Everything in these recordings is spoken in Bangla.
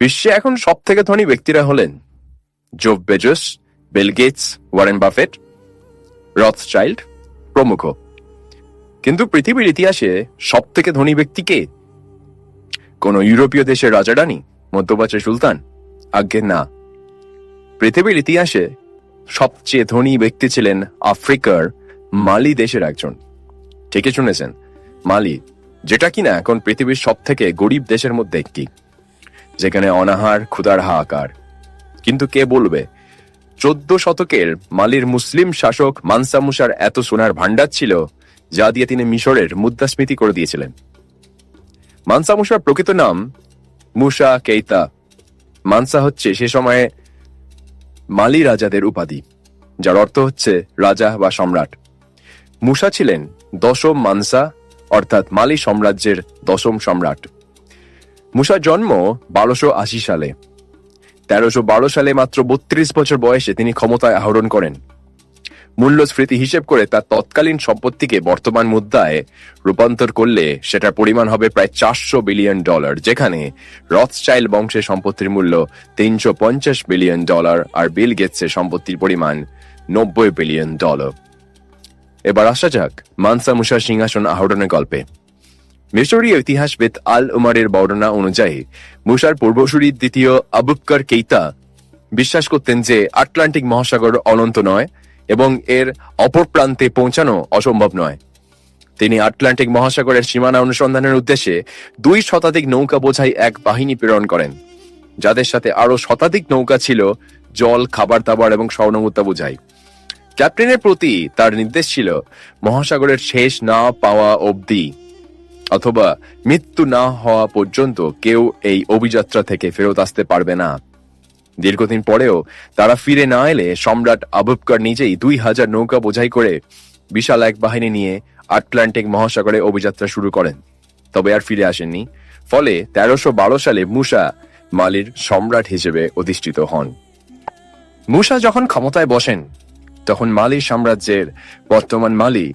বিশ্বে এখন সব থেকে ধনী ব্যক্তিরা হলেন Jeff Bezos, Bill Gates, Warren Buffett Rothschild প্রমুখ। কিন্তু পৃথিবীর ইতিহাসে সব থেকে ধনী ব্যক্তি কে? কোন ইউরোপীয় দেশের রাজা রানী মধ্যপ্রাচ্যের সুলতান? আজ্ঞে, না। পৃথিবীর ইতিহাসে সবচেয়ে ধনী ব্যক্তি ছিলেন আফ্রিকার মালি দেশের একজন। ঠিকই শুনেছেন, মালি, যেটা কিনা এখন পৃথিবীর সব থেকে গরিব দেশের মধ্যে একটি। যেখানে অনাহার, ক্ষুধার হাহাকার। কিন্তু কে বলবে? চোদ্দ শতকের মালির মুসলিম শাসক মানসা মুসার এত সোনার ভান্ডার ছিল, যা দিয়ে তিনি মিশরের মুদ্রাস্মৃতি করে দিয়েছিলেন। মানসা মুসার প্রকৃত নাম মুসা কেইতা। মানসা হচ্ছে সে সময়ে মালি রাজাদের উপাধি, যার অর্থ হচ্ছে রাজা বা সম্রাট। মুসা ছিলেন দশম মানসা, অর্থাৎ মালি সাম্রাজ্যের দশম সম্রাট। মুসার জন্ম বারোশো আশি সালে। তেরোশো বারো সালে মাত্র বত্রিশ বছর বয়সে তিনি ক্ষমতায় আহরণ করেন। মূল্যস্ফীতি হিসেব করে তার তৎকালীন সম্পত্তিকে বর্তমান মুদ্রায় রূপান্তর করলে সেটার পরিমাণ হবে প্রায় চারশো বিলিয়ন ডলার, যেখানে রথস্টাইল বংশের সম্পত্তির মূল্য তিনশো পঞ্চাশ বিলিয়ন ডলার আর বিল গেটসের সম্পত্তির পরিমাণ নব্বই বিলিয়ন ডলার। এবার আসা যাক মানসা মুসার সিংহাসন আহরণের গল্পে। মিশরীয় ইতিহাসবিদ আল উমারের বর্ণনা অনুযায়ী, মুসার পূর্বসূরি দ্বিতীয় আবুক্কর কেইতা বিশ্বাস করতেন যে আটলান্টিক মহাসাগর অনন্ত নয় এবং এর অপর প্রান্তে পৌঁছানো অসম্ভব নয়। তিনি আটলান্টিক মহাসাগরের সীমানা অনুসন্ধানের উদ্দেশ্যে দুই শতাধিক নৌকা বোঝাই এক বাহিনী প্রেরণ করেন, যাদের সাথে আরও শতাধিক নৌকা ছিল জল, খাবার দাবার এবং স্বর্ণমুদ্রা বোঝাই। ক্যাপ্টেনের প্রতি তার নির্দেশ ছিল মহাসাগরের শেষ না পাওয়া অবধি অথবা মৃত্যু না হওয়া পর্যন্ত কেউ এই অভিযাত্রা থেকে ফেরত আসতে পারবে না। দীর্ঘদিন পরেও তারা ফিরে না এলে সম্রাট আবুবকর নিজেই দুই হাজার নৌকা বোঝাই করে বিশাল এক বাহিনী নিয়ে আটলান্টিক মহাসাগরে অভিযাত্রা শুরু করেন। তবে আর ফিরে আসেননি। ফলে তেরোশো বারো সালে মুসা মালির সম্রাট হিসেবে অধিষ্ঠিত হন। মুসা যখন ক্ষমতায় বসেন, তখন মালি সাম্রাজ্যের বর্তমান মালি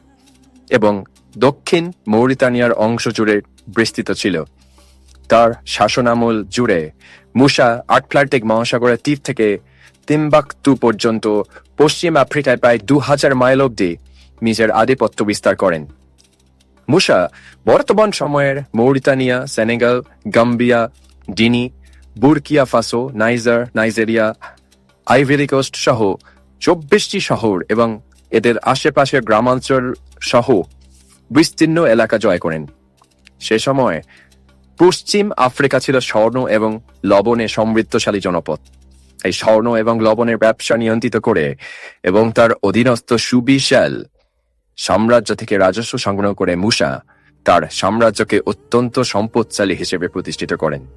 এবং দক্ষিণ মৌরিতানিয়ার অংশ জুড়ে বিস্তৃত ছিল। তার শাসনামল জুড়ে মুসা আটলান্টিক মহাসাগরের তীর থেকে তিম্বাকতু পর্যন্ত পশ্চিম আফ্রিকায় প্রায় দু হাজার মাইল অব্দি নিজের আধিপত্য বিস্তার করেন। মুসা বর্তমান সময়ের Mauritania, Senegal, Gambia ডিনি Burkina Faso, Niger, Nigeria Ivory Coast সহ চব্বিশটি শহর এবং এদের আশেপাশের গ্রামাঞ্চল সহ বিস্তীর্ণ এলাকা জয় করেন। সে সময় পশ্চিম আফ্রিকা ছিল স্বর্ণ এবং লবণে সমৃদ্ধশালী জনপদ। এই স্বর্ণ এবং লবণের ব্যবসা নিয়ন্ত্রিত করে এবং তার অধীনস্থ সুবিশাল সাম্রাজ্য থেকে রাজস্ব সংগ্রহ করে মুসা তার সাম্রাজ্যকে অত্যন্ত সম্পদশালী হিসেবে প্রতিষ্ঠিত করেন।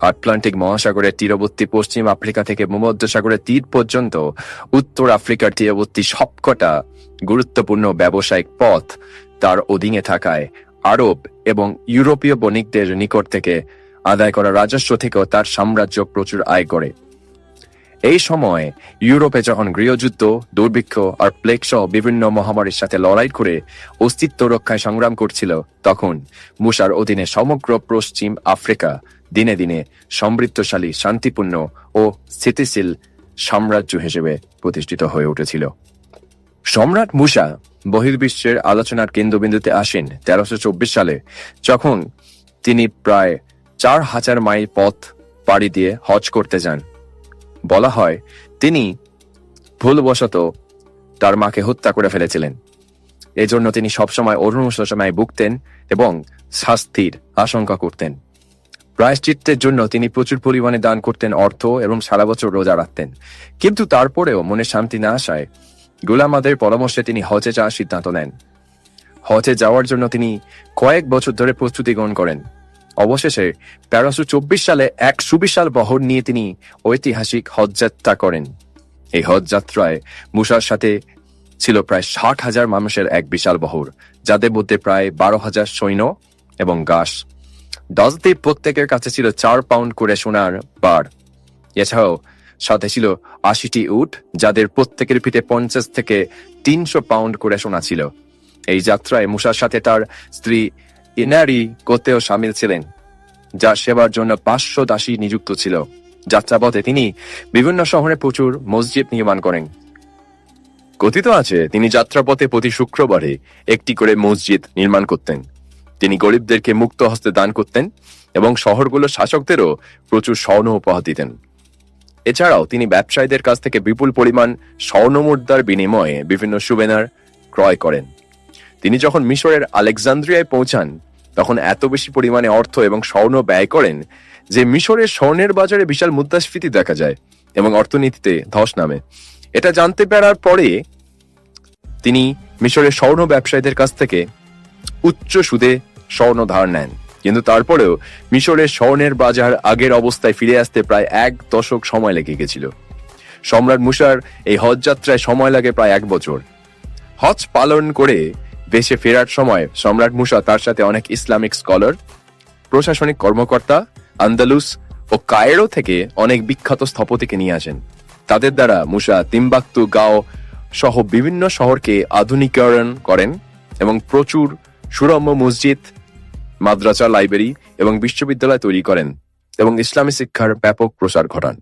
আটলান্টিক মহাসাগরের তীরবর্তী পশ্চিম আফ্রিকা থেকে ভূমধ্যসাগরের তীর পর্যন্ত উত্তর আফ্রিকার তীরবর্তী সবকটা গুরুত্বপূর্ণ ব্যবসায়িক পথ তার অধীনে থাকায় আরব এবং ইউরোপীয় বণিকদের নিকট থেকে আদায় করা রাজস্ব থেকেও তার সাম্রাজ্য প্রচুর আয় করে। এই সময় ইউরোপে যখন গৃহযুদ্ধ, দুর্ভিক্ষ আর প্লেগ সহ বিভিন্ন মহামারীর সাথে লড়াই করে অস্তিত্ব রক্ষায় সংগ্রাম করছিল, তখন মুসার অধীনে সমগ্র পশ্চিম আফ্রিকা দিনে দিনে সমৃদ্ধশালী, শান্তিপূর্ণ ও স্থিতিশীল সাম্রাজ্য হিসেবে প্রতিষ্ঠিত হয়ে উঠেছিল। সম্রাট মুসা বহির্বিশ্বের আলোচনার কেন্দ্রবিন্দুতে আসেন তেরোশো চব্বিশ সালে, যখন তিনি প্রায় চার হাজার মাইল পথ পাড়ি দিয়ে হজ করতে যান। বলা হয়, তিনি ভুলবশত তার মাকে হত্যা করে ফেলেছিলেন। এজন্য তিনি সবসময় সময় ভুগতেন এবং শাস্তির আশঙ্কা করতেন। প্রায়শ্চিত্তের জন্য তিনি প্রচুর পরিমাণে দান করতেন অর্থ এবং সারা বছর রোজা রাখতেন। কিন্তু তারপরেও মনে শান্তি না আসায় গুলামাদের পরামর্শে তিনি হজে যাওয়ার সিদ্ধান্ত নেন। হজে যাওয়ার জন্য তিনি কয়েক বছর ধরে প্রস্তুতি গ্রহণ করেন। অবশেষে তেরোশো চব্বিশ সালে এক সুবিশাল বহর নিয়ে তিনি ঐতিহাসিক হজযাত্রা করেন। এই হজযাত্রায় মুসার সাথে ছিল প্রায় ষাট হাজার মানুষের এক বিশাল বহর, যাদের মধ্যে প্রায় বারো হাজার সৈন্য এবং গাছ দশদ্বীপ প্রত্যেকের কাছে ছিল চার পাউন্ড করে সোনার বার। এছাড়াও সাথে ছিল আশিটি উট, যাদের প্রত্যেকের পিঠে পঞ্চাশ থেকে তিনশো পাউন্ড করে সোনা ছিল। এই যাত্রায় মুসার সাথে তার স্ত্রী ইনারি কোতেও সামিল ছিলেন, যা সেবার জন্য পাঁচশো দাসী নিযুক্ত ছিল। যাত্রাপথে তিনি বিভিন্ন শহরে প্রচুর মসজিদ নির্মাণ করেন। কথিত আছে, তিনি যাত্রাপথে প্রতি শুক্রবারে একটি করে মসজিদ নির্মাণ করতেন। তিনি গরিবদেরকে মুক্ত হস্তে দান করতেন এবং শহরগুলোর শাসকদেরও প্রচুর স্বর্ণ উপহার দিতেন। এছাড়াও তিনি ব্যবসায়ীদের কাছ থেকে বিপুল পরিমাণ স্বর্ণ মুদ্রার বিনিময়ে বিভিন্ন সুবেনার ক্রয় করেন। তিনি যখন মিশরের আলেকজান্দ্রিয়ায় পৌঁছান তখন এত বেশি পরিমাণে অর্থ এবং স্বর্ণ ব্যয় করেন যে মিশরের স্বর্ণের বাজারে বিশাল মুদ্রাস্ফীতি দেখা যায় এবং অর্থনীতিতে ধস নামে। এটা জানতে পারার পরে তিনি মিশরের স্বর্ণ ব্যবসায়ীদের কাছ থেকে উচ্চ সুদে স্বর্ণ ধার নেন। কিন্তু তারপরেও মিশরের স্বর্ণের বাজার আগের অবস্থায় ফিরে আসতে প্রায় এক দশক সময় লেগে গেছিল। সম্রাট মুসার এই হজ যাত্রায় সময় লাগে প্রায় এক বছর। হজ পালন করে দেশে ফেরার সময় সম্রাট মুসা তার সাথে অনেক ইসলামিক স্কলার, প্রশাসনিক কর্মকর্তা, আন্দালুস ও কায়রো থেকে অনেক বিখ্যাত স্থপতিকে নিয়ে আসেন। তাদের দ্বারা মুসা তিম্বাক্তু গাও সহ বিভিন্ন শহরকে আধুনিকরণ করেন এবং প্রচুর সুরম্য মসজিদ, মাদ্রাসা, লাইব্রেরি এবং বিশ্ববিদ্যালয় তৈরি করেন এবং ইসলামী শিক্ষার ব্যাপক প্রসার ঘটান।